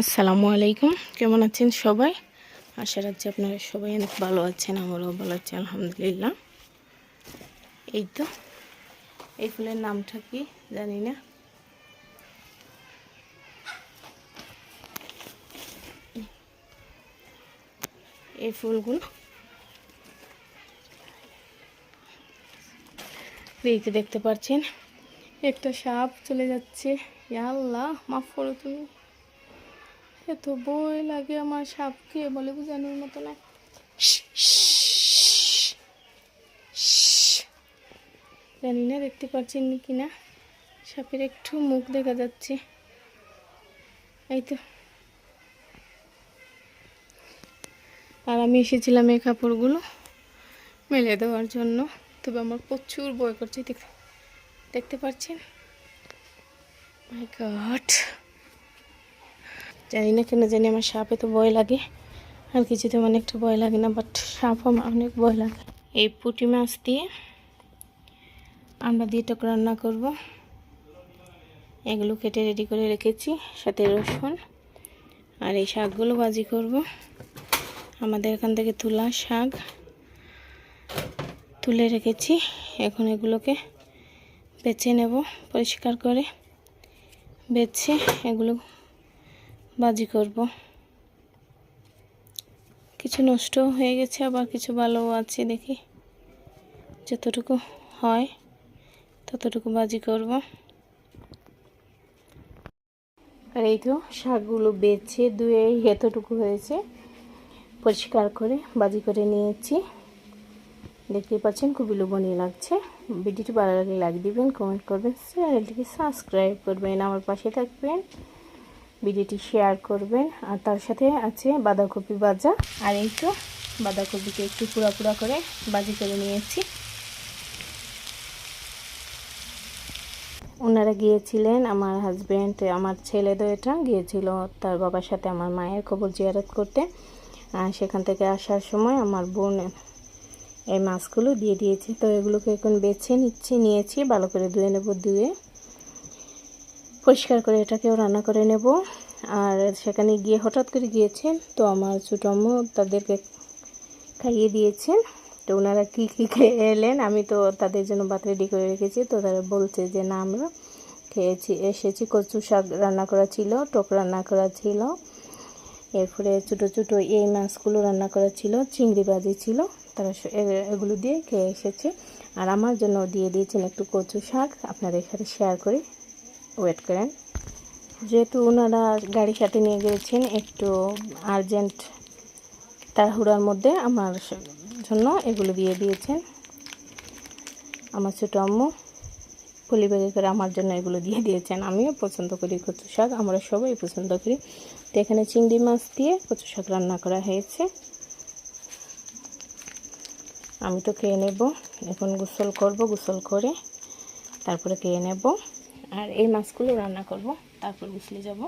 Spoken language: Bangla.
আসসালামু আলাইকুম। কেমন আছেন সবাই? আশা রাখছি আপনারা সবাই অনেক ভালো আছেন, আমরাও ভালো আছি, আলহামদুলিল্লাহ। এই তো, এই ফুলের নামটা কি জানি না। এই ফুলগুলো। এই তো দেখতে পাচ্ছেন, একটা সাপ চলে যাচ্ছে। আল্লাহ, মাফ করো তুমি। এত বই লাগে আমার সাপকে, বলে বোঝানোর মতো না। জানি না, দেখতে পাচ্ছেন কি না। সাপের একটু মুখ দেখা যাচ্ছে। এই তো। আর আমি এসেছিলাম এই কাপড়গুলো মেলে দেওয়ার জন্য। তবে আমার প্রচুর বয় করছে, দেখ- দেখতে পাচ্ছেন? মাই গড জানি না কেন জানি আমার সাপে তো ভয় লাগে। আর কিছু তেমন একটা ভয় লাগে না বাট সাপ আমার অনেক ভয় লাগে। এই পুঁটি মাছ দিয়ে আমরা দিয়ে টক রান্না করব। এগুলো কেটে রেডি করে রেখেছি, সাথে রসুন আর এই শাকগুলো ভাজি করব। আমাদের এখান থেকে তুলা শাক তুলে রেখেছি। এখন এগুলোকে বেছে নেব, পরিষ্কার করে বেছে এগুলো বাজি করব। কিছু নষ্ট হয়ে গেছে, আবার কিছু ভালোও আছে দেখি। যতটুকু হয় ততটুকু বাজি করব। আর এই তো শাকগুলো বেছে ধুয়ে এতটুকু হয়েছে, পরিষ্কার করে বাজি করে নিয়েছি। দেখতেই পাচ্ছেন খুবই লোভনীয় লাগছে। ভিডিওটি ভালো লাগলে লাইক দিবেন কমেন্ট করবেন, চ্যানেলটিকে সাবস্ক্রাইব করবেন, আমার পাশে থাকবেন। ভিডিওটি শেয়ার করবেন। আর তার সাথে আছে বাঁধাকপি ভাজা। আর এই তো বাঁধাকপিকে একটু পুরা পুরা করে বাজি করে নিয়েছি। ওনারা গিয়েছিলেন, আমার হাজব্যান্ড আমার ছেলে এটা গিয়েছিল, তার বাবার সাথে আমার মায়ের খবর জিয়ারত করতে। আর সেখান থেকে আসার সময় আমার বোন এই মাছগুলো দিয়ে দিয়েছে। তো এগুলোকে এখন বেছে নিচ্ছি, নিয়েছি, ভালো করে ধুয়ে নেব ধুয়ে। পরিষ্কার করে এটাকেও রান্না করে নেব। আর সেখানে গিয়ে হঠাৎ করে গিয়েছেন, তো আমার ছোটো তাদেরকে খাইয়ে দিয়েছেন। তো ওনারা কী কী খেয়ে এলেন? আমি তো তাদের জন্য ভাত রেডি করে রেখেছি। তো তারা বলছে যে, না, আমরা খেয়েছি, এসেছি, কচু শাক রান্না করা ছিল, টক রান্না করা ছিল। এরপরে ছোটো ছোটো এই মাছগুলো রান্না করা ছিল, চিংড়ি ভাজি ছিল। তারা এগুলো দিয়ে খেয়ে এসেছে। আর আমার জন্য দিয়ে দিয়েছেন একটু কচু শাক। আপনাদের সাথে শেয়ার করি। ওয়েট করেন। যেহেতু ওনারা গাড়ির সাথে নিয়ে গিয়েছেন, একটু আর্জেন্ট তাড়াহুড়ার মধ্যে আমার জন্য এগুলো দিয়ে দিয়েছেন। আমার ছোটো আম্মু পলি ব্যাগে করে আমার জন্য এগুলো দিয়ে দিয়েছেন। আমিও পছন্দ করি কচু শাক, আমরা সবাই পছন্দ করি। তো এখানে চিংড়ি মাছ দিয়ে কচু শাক রান্না করা হয়েছে। আমি তো খেয়ে নেব। এখন গোসল করব, গোসল করে তারপরে খেয়ে নেব। আর এই মাছগুলো রান্না করব তারপর গুছলে যাব।